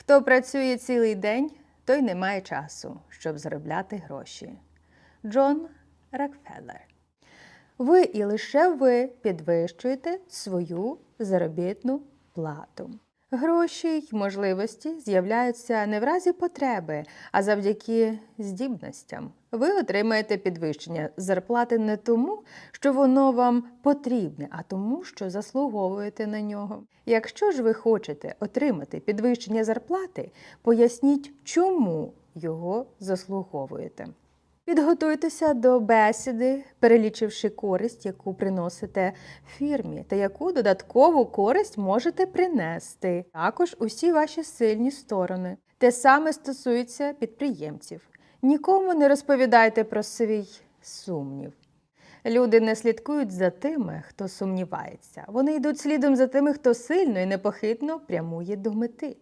Хто працює цілий день, той не має часу, щоб заробляти гроші. Джон Рокфеллер. Ви і лише ви підвищуєте свою заробітну плату. Гроші й можливості з'являються не в разі потреби, а завдяки здібностям. Ви отримаєте підвищення зарплати не тому, що воно вам потрібне, а тому, що заслуговуєте на нього. Якщо ж ви хочете отримати підвищення зарплати, поясніть, чому його заслуговуєте. Підготуйтеся до бесіди, перелічивши користь, яку приносите фірмі, та яку додаткову користь можете принести. Також усі ваші сильні сторони. Те саме стосується підприємців. Нікому не розповідайте про свій сумнів. Люди не слідкують за тими, хто сумнівається. Вони йдуть слідом за тими, хто сильно і непохитно прямує до мети.